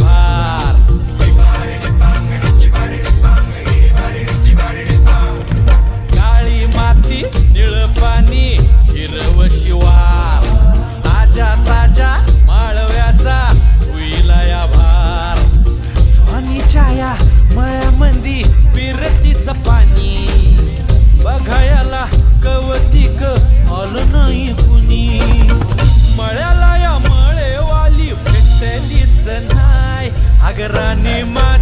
भार काळी माती निळ पाणी हिरव शिवार. ताजा ताजा माळव्याचा हुईला या भार. ज्वानी छाया मळ्यामंदी पिरतीचा पाणी அகராணி